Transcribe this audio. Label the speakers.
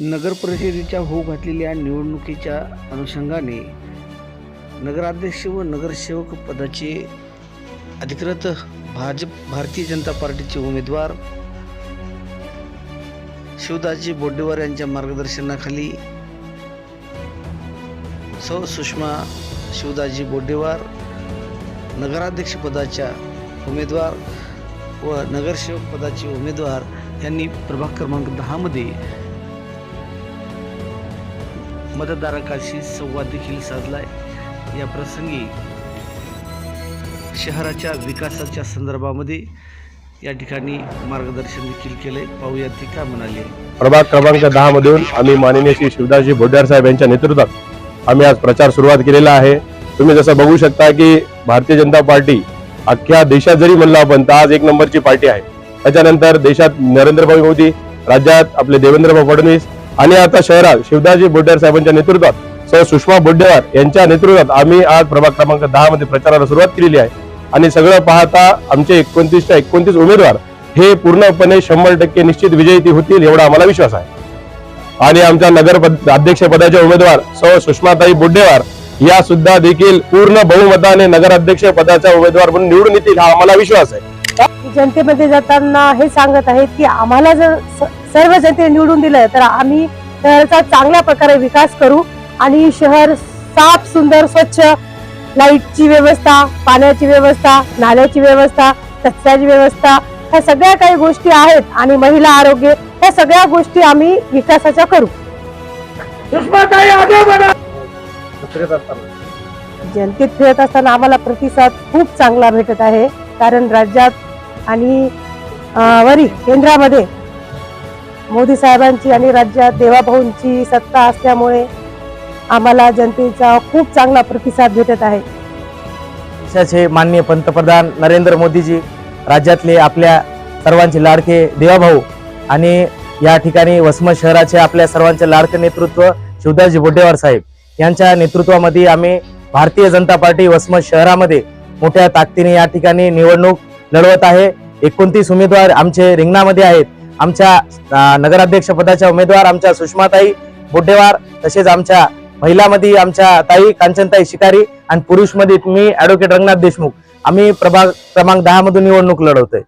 Speaker 1: नगर परिषदेच्या होऊ घातलेल्या निवडणुकीच्या अनुषंगाने नगराध्यक्ष व नगरसेवक पदाचे अधिकृत भाजप भारतीय जनता पार्टीचे उमेदवार शिवदासजी बोड्डेवार यांच्या मार्गदर्शनाखाली सौ. सुषमा शिवदासजी बोड्डेवार नगराध्यक्षपदाच्या उमेदवार व नगरसेवक पदाचे उमेदवार यांनी प्रभाग क्रमांक दहामध्ये मतदारकाशी संवाद देखील साधलाय. या प्रसंगी शहराच्या विकासाच्या संदर्भामध्ये या ठिकाणी मार्गदर्शन देखील केले पाहूया ती काय म्हणाले.
Speaker 2: प्रभाग क्रमांक दहा मधून आम्ही माननीय श्री शिवदासजी भोडार साहेब यांच्या नेतृत्वात आम्ही आज प्रचार सुरुवात केलेला आहे. तुम्ही जसं बघू शकता की भारतीय जनता पार्टी अख्ख्या देशात जरी म्हणलं आपण तर आज एक नंबरची पार्टी आहे. त्याच्यानंतर देशात नरेंद्रभाई मोदी राज्यात आपले देवेंद्रभाऊ फडणवीस आणि आता शहरात शिवदाजी बोड्यार साहेबांच्या नेतृत्वात सौ सुषमा बोड्डेवार यांच्या नेतृत्वात आम्ही आज प्रभाग क्रमांक दहा मध्ये प्रचाराला सुरुवात केलेली आहे. आणि सगळं पाहता आमचे एकोणतीसच्या एकोणतीस उमेदवार हे पूर्णपणे शंभर टक्के निश्चित विजयी होतील एवढा आम्हाला विश्वास आहे. आणि आमच्या नगर पद- उमेदवार सौ सुषमाताई बोड्डेवार या सुद्धा देखील पूर्ण बहुमताने नगराध्यक्ष पदाचा उमेदवार म्हणून निवडून येतील हा आम्हाला विश्वास आहे.
Speaker 3: जनतेमध्ये जाताना हे सांगत आहेत की आम्हाला जर सर्व जनते निवडून दिलं तर आम्ही शहराचा चांगल्या प्रकारे विकास करू आणि शहर साफ सुंदर स्वच्छ लाईटची व्यवस्था पाण्याची व्यवस्था नाल्याची व्यवस्था कचऱ्याची व्यवस्था ह्या सगळ्या काही गोष्टी आहेत आणि महिला आरोग्य ह्या सगळ्या गोष्टी आम्ही विकासाच्या करू. जनतेत फिरत असताना आम्हाला प्रतिसाद खूप चांगला भेटत आहे कारण राज्यात आणि वरी केंद्रामध्ये मोदी साहेबांची आणि राज्यात देवाभाऊंची सत्ता असल्यामुळे आम्हाला जनतेचा खूप चांगला प्रतिसाद भेटत आहे.
Speaker 4: देशाचे माननीय पंतप्रधान नरेंद्र मोदीजी राज्यातले आपल्या सर्वांचे लाडके देवाभाऊ आणि या ठिकाणी वसमत शहराचे आपल्या सर्वांचे लाडके नेतृत्व शिवदासजी बोड्डेवार साहेब यांच्या नेतृत्वामध्ये आम्ही भारतीय जनता पार्टी वसमत शहरामध्ये मोठ्या ताकदीने या ठिकाणी निवडणूक लढवत आहे. एकोणतीस उमेदवार आमचे रिंगणामध्ये आहेत. आमच्या नगराध्यक्ष पदाच्या उमेदवार आमच्या सुषमाताई बोड्डेवार तसेच आमच्या महिलामध्ये आमच्या ताई कांचनताई शिकारी आणि पुरुषमध्ये मी ऍडव्होकेट रंगनाथ देशमुख. आम्ही प्रभाग क्रमांक दहा मधून निवडणूक लढवतोय.